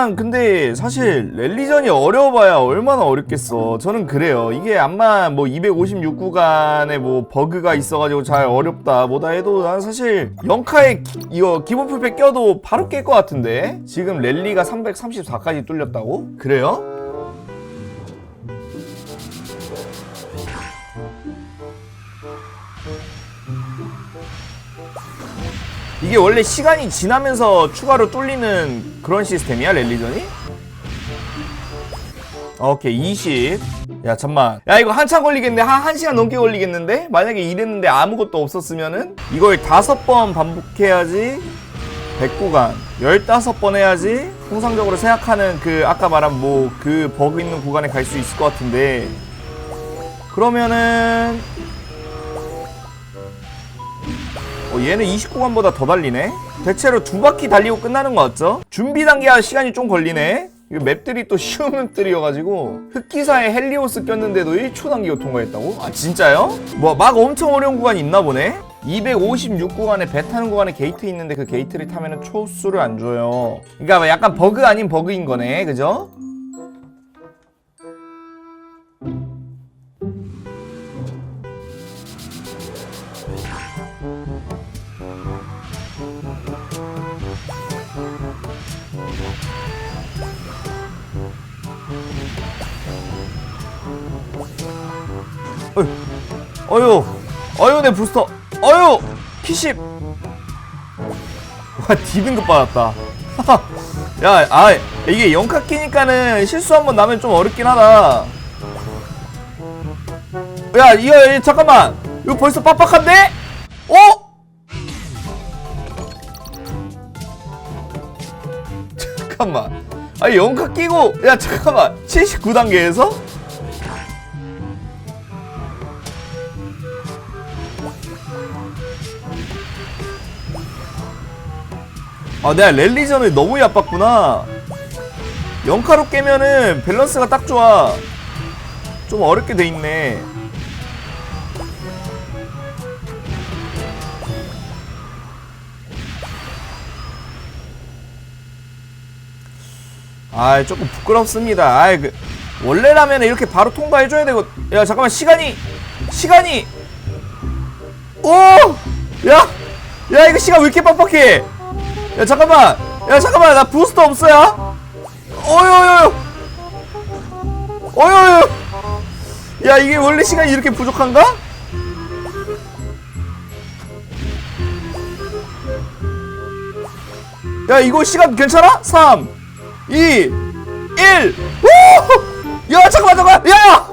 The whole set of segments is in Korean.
일단 근데 사실 랠리전이 어려워봐야 얼마나 어렵겠어 저는 그래요 이게 암만 뭐 256구간에 뭐 버그가 있어가지고 잘 어렵다 뭐다 해도 난 사실 영카에 기- 이거 기본 풀백 껴도 바로 깰 것 같은데 지금 랠리가 334까지 뚫렸다고? 그래요? 이게 원래 시간이 지나면서 추가로 뚫리는 그런 시스템이야 랠리전이? 오케이 20. 야 잠만. 야 이거 한참 걸리겠네. 한 1시간 넘게 걸리겠는데? 만약에 이랬는데 아무것도 없었으면은 이걸 다섯 번 반복해야지 100구간 15번 해야지 통상적으로 생각하는 그 아까 말한 뭐 그 버그 있는 구간에 갈 수 있을 것 같은데 그러면은 얘는 29관보다 더 달리네? 대체로 두 바퀴 달리고 끝나는 거 같죠? 준비 단계가 시간이 좀 걸리네? 이거 맵들이 또 쉬운 맵들이어가지고 흑기사에 헬리오스 꼈는데도 1초 남기고 통과했다고? 아 진짜요? 뭐 막 엄청 어려운 구간이 있나 보네? 256구간에 배 타는 구간에 게이트 있는데 그 게이트를 타면은 초수를 안 줘요 그러니까 뭐 약간 버그 아닌 버그인 거네 그죠? 어휴 어휴 내 부스터. 어휴 키십 와 D등급 받았다. 야 아 이게 영카 끼니까는 실수 한번 나면 좀 어렵긴 하다. 야 이거 이, 잠깐만. 이거 벌써 빡빡한데? 어? 잠깐만. 아니 영카 끼고 야 잠깐만. 79단계에서? 아 내가 랠리전을 너무 얕봤구나. 0카로 깨면은 밸런스가 딱 좋아. 좀 어렵게 돼 있네. 아 조금 부끄럽습니다. 아 그, 원래라면 이렇게 바로 통과해줘야 되고 야 잠깐만 시간이 시간이! 오! 야! 야 이거 시간 왜 이렇게 빡빡해 야 잠깐만 야 잠깐만 나 부스터 없어요 어여여여 어여여 야 이게 원래 시간이 이렇게 부족한가? 야 이거 시간 괜찮아? 3 2 1 오! 야 잠깐만 잠깐만 야!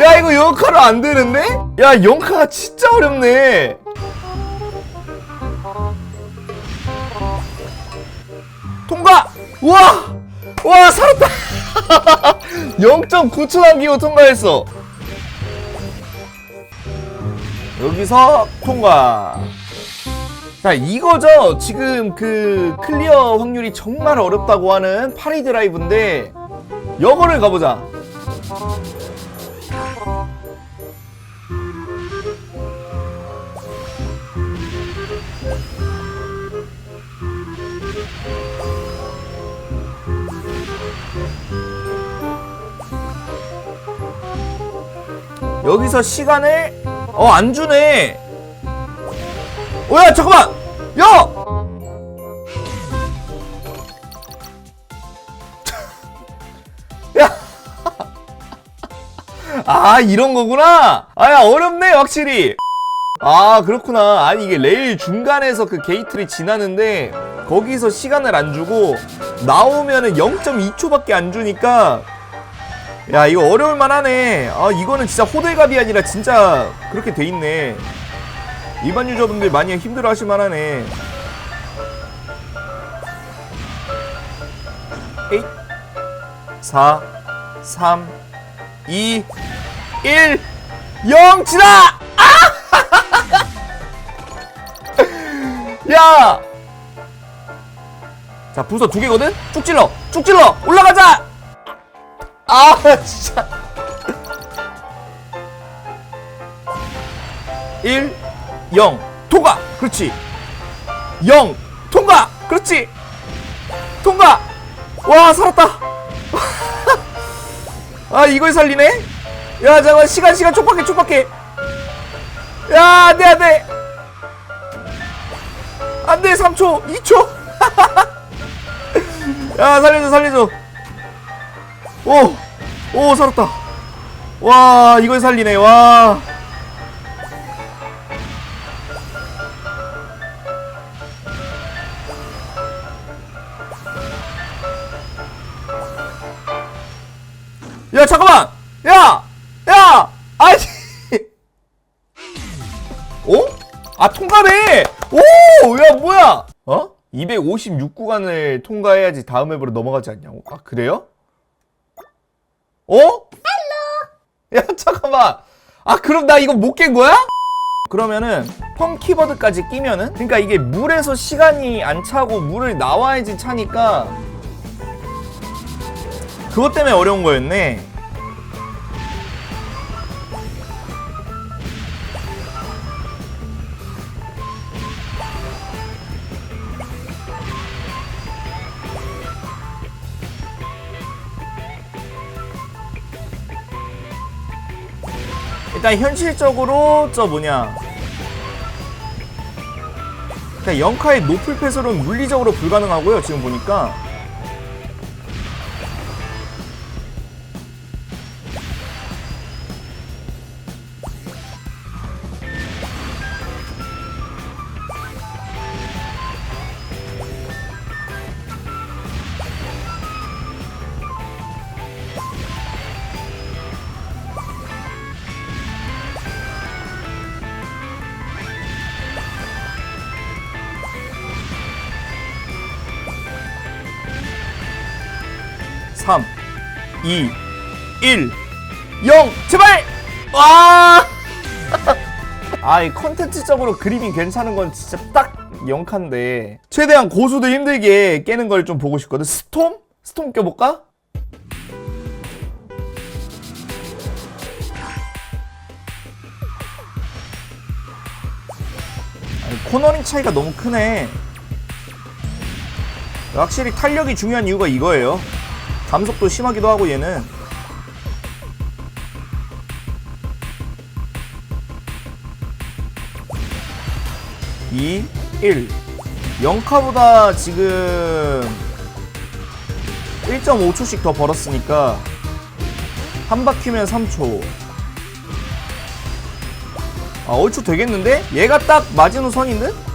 야 이거 영카로 안 되는데? 야 영카가 진짜 어렵네 통과! 우와! 와 살았다! 0.9초 남기고 통과했어 여기서 통과 자 이거죠 지금 그 클리어 확률이 정말 어렵다고 하는 파리 드라이브인데 여거를 가보자 여기서 시간을 어 안 주네. 어야 잠깐만. 야. 야. 아 이런 거구나. 아야 어렵네 확실히. 아 그렇구나. 아니 이게 레일 중간에서 그 게이트를 지나는데 거기서 시간을 안 주고 나오면은 0.2초밖에 안 주니까 야 이거 어려울 만 하네 아 이거는 진짜 호들갑이 아니라 진짜 그렇게 돼 있네 일반 유저분들 많이 힘들어 하실 만 하네 8 4 3 2 1 0 지나 아! 야! 자 부서 두 개거든? 쭉 찔러! 쭉 찔러! 올라가자! 아 진짜. 1 0 통과. 그렇지. 0 통과. 그렇지. 통과. 와 살았다. 아 이걸 살리네? 야 잠깐 시간 시간. 촉박해 촉박해. 야 안돼 안돼. 안돼 3초. 2초. 야 살려줘 살려줘 오 오 살았다 와 이걸 살리네 와 야 잠깐만 야! 야! 아니 어? 아 통과네! 오! 야 뭐야? 어? 256구간을 통과해야지 다음 앱으로 넘어가지 않냐고 아 그래요? 어? 야 잠깐만 아 그럼 나 이거 못 깬 거야? 그러면은 펌 키버드까지 끼면은 그러니까 이게 물에서 시간이 안 차고 물을 나와야지 차니까 그것 때문에 어려운 거였네 일단 현실적으로 저 뭐냐. 그냥 영카의 노플 패스로는 물리적으로 불가능하고요 지금 보니까 삼, 이, 일, 영, 제발! 와! 아, 이 컨텐츠적으로 그림이 괜찮은 건 진짜 딱 영칸데 최대한 고수도 힘들게 깨는 걸 좀 보고 싶거든. 스톰? 스톰 껴볼까? 코너링 차이가 너무 크네. 확실히 탄력이 중요한 이유가 이거예요. 감속도 심하기도 하고 얘는 이, 1 0카보다 지금 1.5초씩 더 벌었으니까 한 바퀴면 3초 아 얼추 되겠는데? 얘가 딱 마지노선인데?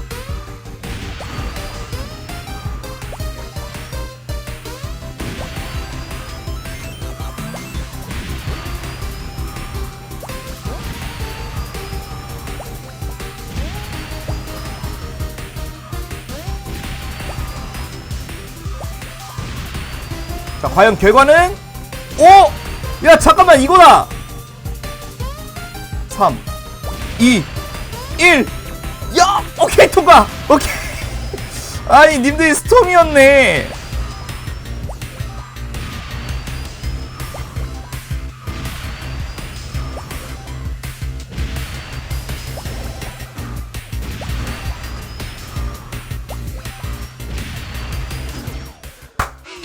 자, 과연 결과는? 오! 야, 잠깐만, 이거다! 3, 2, 1! 야! 오케이, 통과! 오케이! 아니, 님들이 스톰이었네!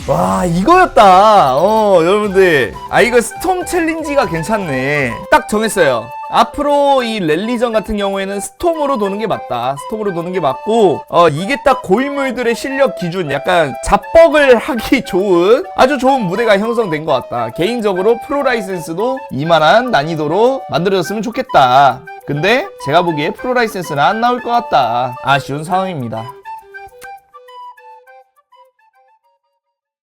와 이거였다. 어 여러분들. 아 이거 스톰 챌린지가 괜찮네. 딱 정했어요. 앞으로 이 랠리전 같은 경우에는 스톰으로 도는 게 맞다. 스톰으로 도는 게 맞고 어 이게 딱 고인물들의 실력 기준 약간 잡벅을 하기 좋은 아주 좋은 무대가 형성된 것 같다. 개인적으로 프로 라이센스도 이만한 난이도로 만들어졌으면 좋겠다. 근데 제가 보기에 프로 라이센스는 안 나올 것 같다. 아쉬운 상황입니다